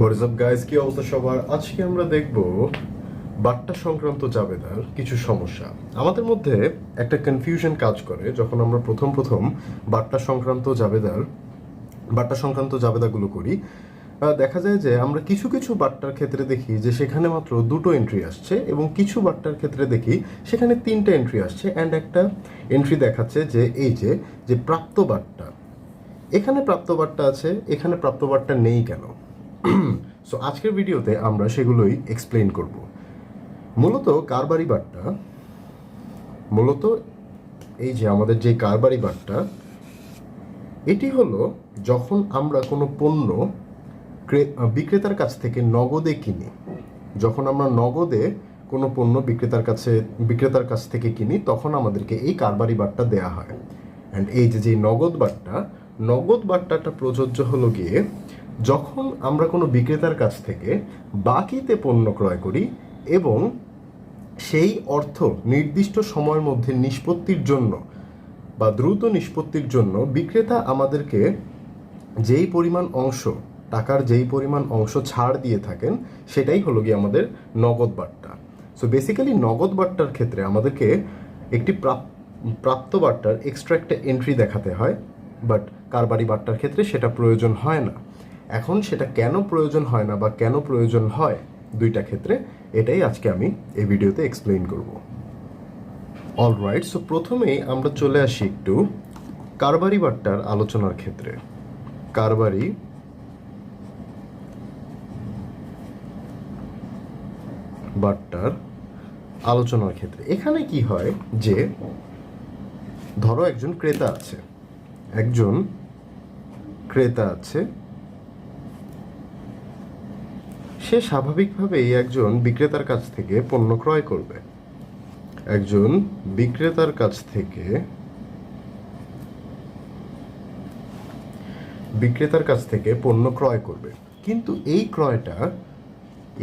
What's up guys কি অবস্থা সবার? আজকে আমরা দেখব বাট্টা সংক্রান্ত জাবেদার কিছু সমস্যা। আমাদের মধ্যে একটা কনফিউশন কাজ করে যখন আমরা প্রথম প্রথম বাট্টা সংক্রান্ত জাবেদার বাট্টা সংক্রান্ত জাবেদাগুলো করি। দেখা যায় যে আমরা কিছু কিছু বাট্টার ক্ষেত্রে দেখি যে সেখানে মাত্র দুটো এন্ট্রি আসছে এবং কিছু বাট্টার ক্ষেত্রে দেখি সেখানে তিনটা এন্ট্রি আসছে অ্যান্ড একটা এন্ট্রি দেখাচ্ছে যে এই যে যে প্রাপ্ত বাট্টা এখানে প্রাপ্ত বাট্টা আছে, এখানে প্রাপ্ত বাট্টা নেই কেন? সো আজকের ভিডিওতে আমরা সেগুলোই এক্সপ্লেন করব। মূলত কারবারি বাট্টা, মূলত এই যে আমাদের যে কারবারি বাট্টা, এটি হলো যখন আমরা কোনো পণ্য বিক্রেতার কাছ থেকে নগদে কিনি, যখন আমরা নগদে কোনো পণ্য বিক্রেতার কাছে, বিক্রেতার কাছ থেকে কিনি, তখন আমাদেরকে এই কারবারি বাট্টা দেয়া হয়। অ্যান্ড এই যে যে নগদ বাট্টা, নগদ বাট্টাটা প্রযোজ্য হলো গিয়ে যখন আমরা কোনো বিক্রেতার কাছ থেকে বাকিতে পণ্য ক্রয় করি এবং সেই অর্থ নির্দিষ্ট সময়ের মধ্যে নিষ্পত্তির জন্য বা দ্রুত নিষ্পত্তির জন্য বিক্রেতা আমাদেরকে যেই পরিমাণ অংশ, টাকার যেই পরিমাণ অংশ ছাড় দিয়ে থাকেন, সেটাই হলো গিয়ে আমাদের নগদ বার্তা সো বেসিক্যালি নগদ বাট্টার ক্ষেত্রে আমাদেরকে একটি প্রাপ- প্রাপ্ত বাট্টার এক্সট্রা একটা এন্ট্রি দেখাতে হয় বাট কারবারি বাট্টার ক্ষেত্রে সেটা প্রয়োজন হয় না। এখন সেটা কেন প্রয়োজন হয় না বা কেন প্রয়োজন হয় দুইটা ক্ষেত্রে, এটাই আজকে আমি এই ভিডিওতে এক্সপ্লেইন করব। অলরাইট সো প্রথমেই আমরা চলে আসি একটু কারবারি বাট্টার আলোচনার ক্ষেত্রে। কারবারি বাট্টার আলোচনার ক্ষেত্রে। এখানে কি হয় যে, ধরো একজন ক্রেতা আছে, একজন ক্রেতা আছে সে স্বাভাবিকভাবেই একজন বিক্রেতার কাছ থেকে পণ্য ক্রয় করবে। একজন বিক্রেতার কাছ থেকে বিক্রেতার কাছ থেকে পণ্য ক্রয় করবে। কিন্তু এই ক্রয়টা,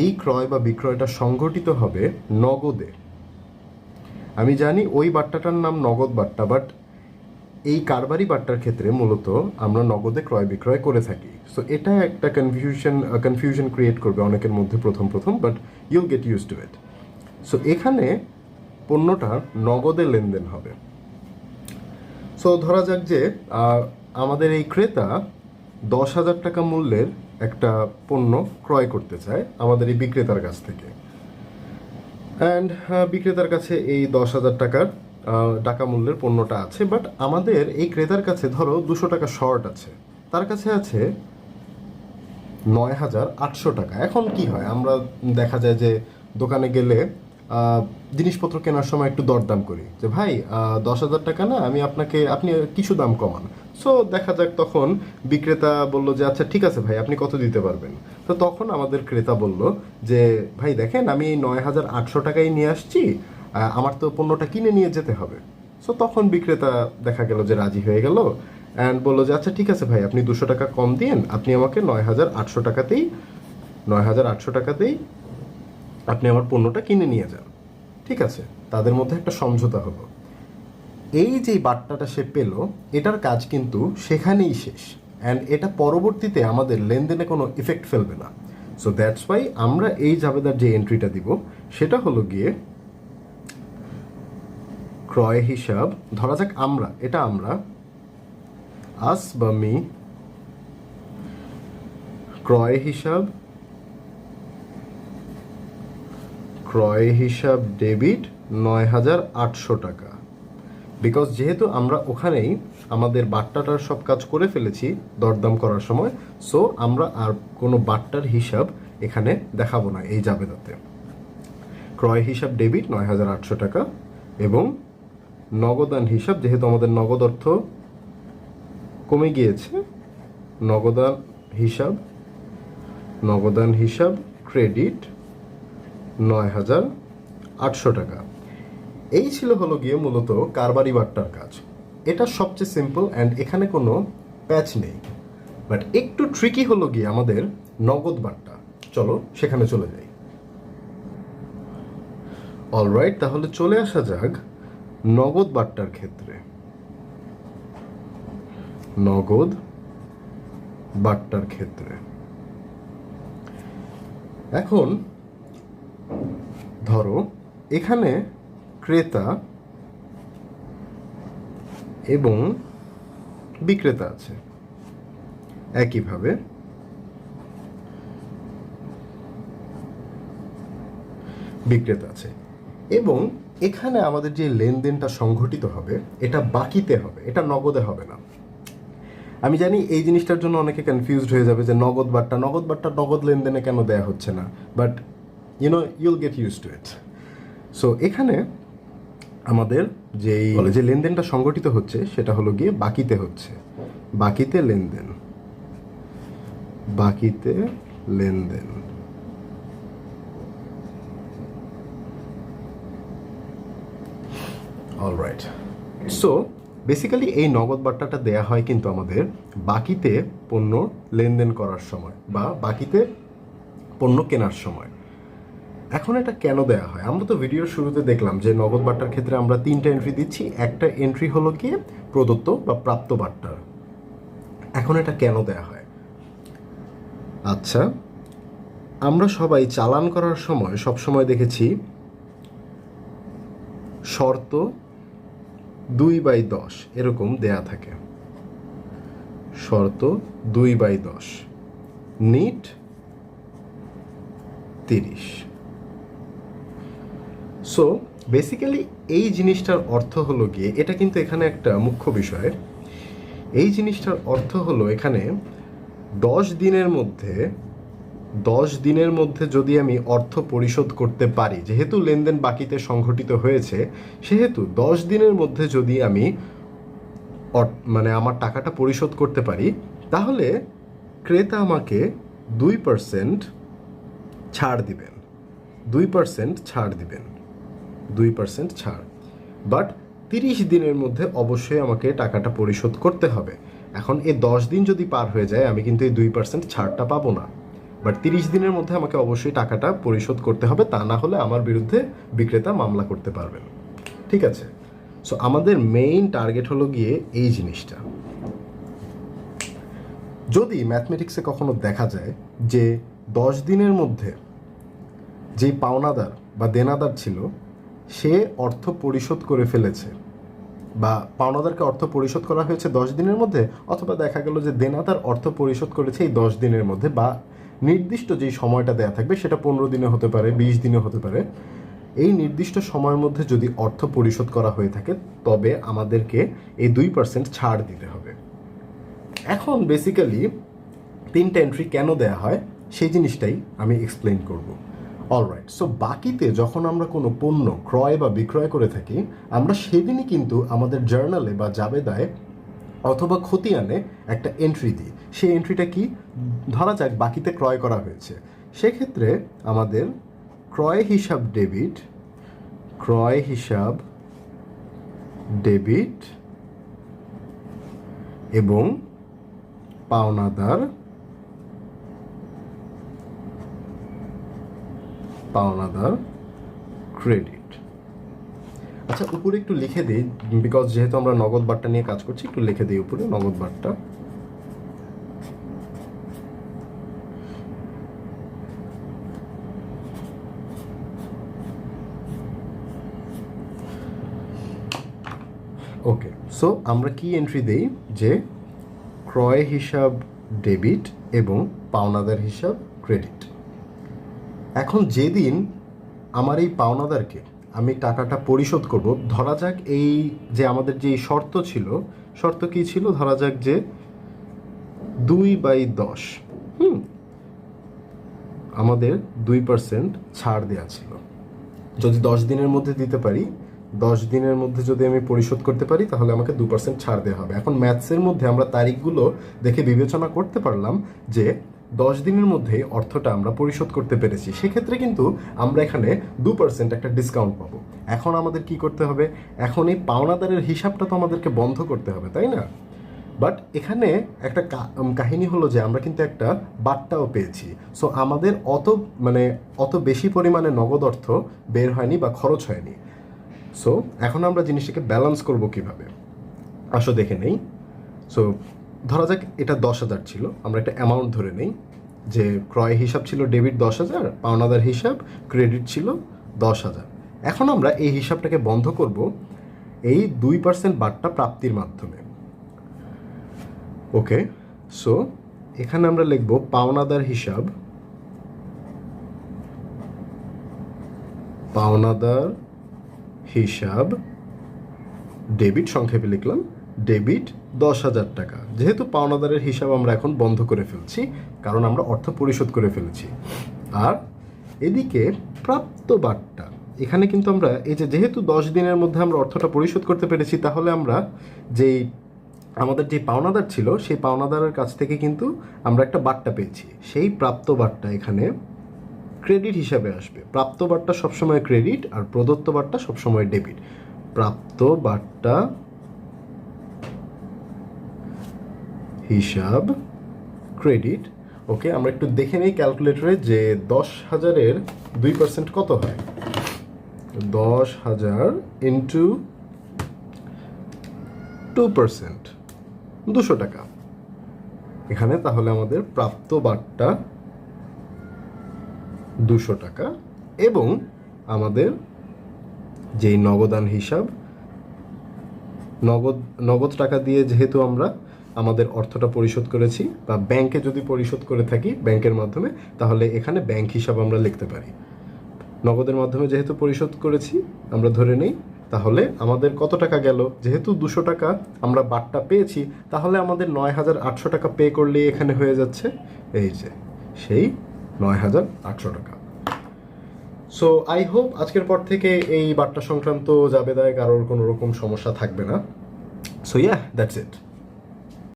এই ক্রয় বা বিক্রয়টা সংঘটিত হবে নগদে। আমি জানি ওই বাট্টাটার নাম নগদ বাট্টা, বাট এই কারবারি বাট্টার ক্ষেত্রে মূলত আমরা নগদে ক্রয় বিক্রয় করে থাকি। সো এটা একটা কনফিউশন কনফিউশন ক্রিয়েট করবে অনেকের মধ্যে প্রথম প্রথম but you'll get used to it so এখানে পণ্যটা নগদে লেনদেন হবে। সো ধরা যাক যে আমাদের এই ক্রেতা দশ হাজার টাকা মূল্যের একটা পণ্য ক্রয় করতে চায় আমাদের এই বিক্রেতার কাছ থেকে। অ্যান্ড বিক্রেতার কাছে এই দশ হাজার টাকার টাকা মূল্যের পণ্যটা আছে বাট আমাদের এই ক্রেতার কাছে ধরো দুশো টাকা শর্ট আছে। তার কাছে আছে নয় হাজার আটশো টাকা। এখন কি হয়? আমরা দেখা যায় যে দোকানে গেলে জিনিসপত্র কেনার সময় একটু দরদাম করি। যে ভাই দশ হাজার টাকা না, আমি আপনাকে, আপনি কিছু দাম কমান। সো দেখা যাক তখন বিক্রেতা বলল যে আচ্ছা ঠিক আছে ভাই, আপনি কত দিতে পারবেন? তো তখন আমাদের ক্রেতা বলল যে, ভাই, দেখেন, আমি নয় হাজার আটশো টাকাই নিয়ে আসছি আমার তো পণ্যটা কিনে নিয়ে যেতে হবে। সো তখন বিক্রেতা দেখা গেল যে, রাজি হয়ে গেল। অ্যান্ড বলল যে আচ্ছা ঠিক আছে ভাই, আপনি দুশো টাকা কম দিন, আপনি আমাকে নয় হাজার আটশো টাকাতেই, নয় হাজার আটশো টাকাতেই আপনি আমার পণ্যটা কিনে নিয়ে যান। ঠিক আছে, তাদের মধ্যে একটা সমঝোতা হলো। এই যে বার্তাটা সে পেল, এটার কাজ কিন্তু সেখানেই শেষ। অ্যান্ড এটা পরবর্তীতে আমাদের লেনদেনে কোনো ইফেক্ট ফেলবে না। সো দ্যাটস ওয়াই আমরা এই জাবেদার যে এন্ট্রিটা দিব, সেটা হলো গিয়ে ক্রয় হিসাব, ধরা যাক আমরা, এটা আমরা আস বা মি ক্রয় হিসাব ক্রয় হিসাব ডেবিট নয় হাজার আটশো টাকা। বিকজ যেহেতু আমরা ওখানেই আমাদের বাট্টাটার সব কাজ করে ফেলেছি দরদাম করার সময় সো আমরা আর কোনো বাট্টার হিসাব এখানে দেখাবো না এই জাবেদাতে। ক্রয় হিসাব ডেবিট নয় হাজার আটশো টাকা এবং নগদান হিসাব, যেহেতু আমাদের নগদ অর্থ কমে গিয়েছে। নগদান হিসাব নগদান হিসাব, ক্রেডিট নয় হাজার আটশো টাকা। এই ছিল হলো গিয়ে মূলত কারবারি বাট্টার কাজ। এটা সবচেয়ে সিম্পল অ্যান্ড এখানে কোনো প্যাচ নেই। বাট একটু ট্রিকি হলো গিয়ে আমাদের নগদ বাট্টা। চলো, সেখানে চলে যাই। অলরাইট তাহলে চলে আসা যাক নগদ বাট্টার ক্ষেত্রে। নগদ বাট্টার ক্ষেত্রে। এখন ধরো, এখানে ক্রেতা এবং বিক্রেতা আছে। একইভাবে বিক্রেতা আছে। এবং এখানে আমাদের যে লেনদেনটা সংঘটিত হবে, এটা বাকিতে হবে, এটা নগদে হবে না। আমি জানি এই জিনিসটার জন্য অনেকে কনফিউজড হয়ে যাবে যে নগদ বাট্টা নগদ বাট্টা নগদ লেনদেনে কেন দেয়া হচ্ছে না? But you know you'll get used to it so এখানে আমাদের যেই যে লেনদেনটা সংগঠিত হচ্ছে সেটা হলো গিয়ে বাকিতে হচ্ছে। বাকিতে লেনদেন। বাকিতে লেনদেন। অলরাইট সো বেসিক্যালি এই নগদ বার্তাটা দেয়া হয় কিন্তু আমাদের বাকিতে পণ্য লেনদেন করার সময় বা বাকিতে পণ্য কেনার সময়। এখন এটা কেন দেয়া হয়? আমরা তো ভিডিওর শুরুতে দেখলাম যে নগদ বার্তার ক্ষেত্রে আমরা তিনটা এন্ট্রি দিচ্ছি। একটা এন্ট্রি হলো কি? প্রদত্ত বা প্রাপ্ত বার্তার এখন এটা কেন দেয়া হয়? আচ্ছা আমরা সবাই চালান করার সময় সব সময় দেখেছি শর্ত দুই বাই দশ, এরকম দেয়া থাকে। শর্ত, দুই বাই দশ। নিট, তিরিশ। সো বেসিক্যালি এই জিনিসটার অর্থ হলো গিয়ে, এটা কিন্তু এখানে একটা মুখ্য বিষয়। এই জিনিসটার অর্থ হলো এখানে দশ দিনের মধ্যে দশ দিনের মধ্যে যদি আমি অর্থ পরিশোধ করতে পারি, যেহেতু লেনদেন বাকিতে সংঘটিত হয়েছে, সেহেতু দশ দিনের মধ্যে যদি আমি মানে আমার টাকাটা পরিশোধ করতে পারি, তাহলে ক্রেতা আমাকে দুই পার্সেন্ট ছাড় দিবেন। দুই পার্সেন্ট ছাড় দিবেন। দুই পার্সেন্ট ছাড়। বাট তিরিশ দিনের মধ্যে অবশ্যই আমাকে টাকাটা পরিশোধ করতে হবে। এখন এই দশ দিন যদি পার হয়ে যায়, আমি কিন্তু এই দুই পার্সেন্ট ছাড়টা পাবো না। বাট তিরিশ দিনের মধ্যে আমাকে অবশ্যই টাকাটা পরিশোধ করতে হবে, তা না হলে আমার বিরুদ্ধে বিক্রেতা মামলা করতে পারবেন। ঠিক আছে? সো আমাদের মেইন টার্গেট হলো গিয়ে এই জিনিসটা। যদি ম্যাথমেটিক্সে কখনো দেখা যায় যে দশ দিনের মধ্যে যে পাওনাদার বা দেনাদার ছিল, সে অর্থ পরিশোধ করে ফেলেছে বা পাওনাদারকে অর্থ পরিশোধ করা হয়েছে দশ দিনের মধ্যে, অথবা দেখা গেল যে দেনাদার অর্থ পরিশোধ করেছে এই দশ দিনের মধ্যে বা নির্দিষ্ট যেই সময়টা দেয়া থাকবে সেটা পনেরো দিনে হতে পারে, বিশ দিনে হতে পারে, এই নির্দিষ্ট সময়ের মধ্যে যদি অর্থ পরিশোধ করা হয়ে থাকে, তবে আমাদেরকে এই দুই পার্সেন্ট ছাড় দিতে হবে। এখন বেসিক্যালি তিনটা এন্ট্রি কেন দেয়া হয়, সেই জিনিসটাই আমি এক্সপ্লেন করব। অলরাইট সো বাকিতে যখন আমরা কোনো পণ্য ক্রয় বা বিক্রয় করে থাকি, আমরা সেদিনই কিন্তু আমাদের জার্নালে বা জাবেদায় অথবা খতিয়ানে একটা এন্ট্রি দিই সেই এন্ট্রিটা কি? ধরা যাক বাকিতে ক্রয় করা হয়েছে। সেক্ষেত্রে আমাদের ক্রয় হিসাব ডেবিট ক্রয় হিসাব ডেবিট এবং পাওনাদার পাওনাদার ক্রেডিট আচ্ছা উপরে একটু লিখে দিই বিকজ যেহেতু আমরা নগদ বারটা নিয়ে কাজ করছি, একটু লিখে দিই উপরে নগদ বারটা। ওকে সো আমরা কি এন্ট্রি দেই? যে ক্রয় হিসাব ডেবিট এবং পাওনাদার হিসাব ক্রেডিট এখন যেদিন আমার এই পাওনাদারকে আমি টাকাটা পরিশোধ করব। ধরা যাক এই যে আমাদের যে শর্ত ছিল, শর্ত কি ছিল? ধরা যাক যে দুই বাই দশ, হুম, আমাদের দুই পার্সেন্ট ছাড় দেওয়া ছিল। যদি দশ দিনের মধ্যে দিতে পারি, দশ দিনের মধ্যে যদি আমি পরিশোধ করতে পারি, তাহলে আমাকে দু পার্সেন্ট ছাড় দেওয়া হবে। এখন ম্যাথসের মধ্যে আমরা তারিখগুলো দেখে বিবেচনা করতে পারলাম যে দশ দিনের মধ্যে অর্থটা আমরা পরিশোধ করতে পেরেছি। সেক্ষেত্রে কিন্তু আমরা এখানে দু পার্সেন্ট একটা ডিসকাউন্ট পাবো। এখন আমাদের কি করতে হবে? এখন এই পাওনাদারের হিসাবটা তো আমাদেরকে বন্ধ করতে হবে, তাই না? বাট এখানে একটা কাহিনী হলো যে আমরা কিন্তু একটা বার্তাও পেয়েছি। সো আমাদের অত মানে অত বেশি পরিমাণে নগদ অর্থ বের হয়নি বা খরচ হয়নি। সো এখন আমরা জিনিসটাকে ব্যালেন্স করব কীভাবে? আসো দেখে নেই। সো ধরা যাক এটা দশ হাজার ছিল, আমরা একটা অ্যামাউন্ট ধরে নেই, যে ক্রয় হিসাব ছিল ডেবিট দশ হাজার পাওনাদার হিসাব ক্রেডিট ছিল দশ হাজার। এখন আমরা এই হিসাবটাকে বন্ধ করব এই দুই পার্সেন্ট বাট্টা প্রাপ্তির মাধ্যমে। ওকে সো এখানে আমরা লিখব পাওনাদার হিসাব পাওনাদার হিসাব ডেবিট সংক্ষেপে লিখলাম ডেবিট দশ হাজার টাকা। যেহেতু পাওনাদারের হিসাব আমরা এখন বন্ধ করে ফেলছি, কারণ আমরা অর্থ পরিশোধ করে ফেলেছি। আর এদিকে প্রাপ্ত বাট্টা, এখানে কিন্তু আমরা এই যে যেহেতু দশ দিনের মধ্যে আমরা অর্থটা পরিশোধ করতে পেরেছি, তাহলে আমরা যেই আমাদের যে পাওনাদার ছিল, সেই পাওনাদারের কাছ থেকে কিন্তু আমরা একটা বাট্টা পেয়েছি। সেই প্রাপ্ত বাট্টা এখানে ক্রেডিট হিসাবে আসবে। প্রাপ্ত বাট্টা সবসময় ক্রেডিট আর প্রদত্ত বাট্টা সবসময় ডেবিট। প্রাপ্ত বাট্টা হিসাব ক্রেডিট ওকে আমরা একটু দেখে নিই ক্যালকুলেটরে যে দশ হাজারের দুই পার্সেন্ট কত হয়? দশ হাজার ইন্টু টু পার্সেন্ট দুশো টাকা। এখানে তাহলে আমাদের প্রাপ্ত বাট্টা দুশো টাকা এবং আমাদের যেই নগদান হিসাব, নগদ নগদ টাকা দিয়ে যেহেতু আমরা আমাদের অর্থটা পরিশোধ করেছি বা ব্যাংকে যদি পরিশোধ করে থাকি ব্যাংকের মাধ্যমে, তাহলে এখানে ব্যাংক হিসাব আমরা লিখতে পারি। নগদের মাধ্যমে যেহেতু পরিশোধ করেছি, আমরা ধরে নেই, তাহলে আমাদের কত টাকা গেল? যেহেতু দুশো টাকা আমরা বাট্টা পেয়েছি, তাহলে আমাদের নয় হাজার আটশো টাকা পে করলেই এখানে হয়ে যাচ্ছে। এই যে, সেই নয় হাজার আটশো টাকা। সো আই হোপ আজকের পর থেকে এই বাট্টা সংক্রান্ত জাবেদায় কারোর কোনো রকম সমস্যা থাকবে না। So yeah that's it